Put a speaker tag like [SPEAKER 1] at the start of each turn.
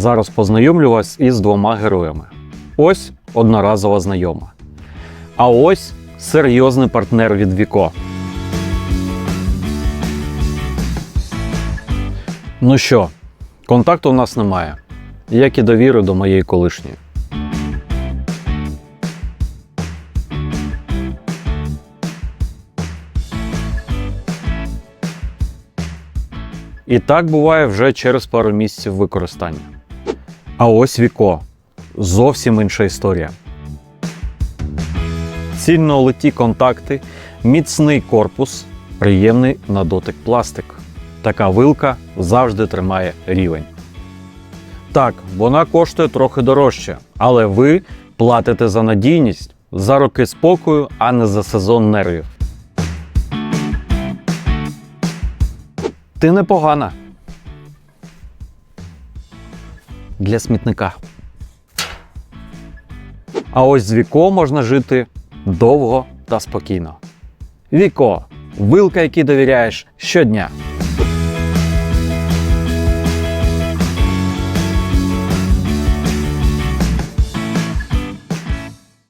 [SPEAKER 1] Зараз познайомлю вас із двома героями. Ось одноразова знайома. А ось серйозний партнер від Віко. Ну що, контакту у нас немає, як і довіри до моєї колишньої. І так буває вже через пару місяців використання. А ось Віко. Зовсім інша історія. Цільно литі контакти, міцний корпус, приємний на дотик пластик. Така вилка завжди тримає рівень. Так, вона коштує трохи дорожче, але ви платите за надійність, за роки спокою, а не за сезон нервів. Ти непогана. Для смітника. А ось з Віко можна жити довго та спокійно. Віко вилка, якій довіряєш щодня.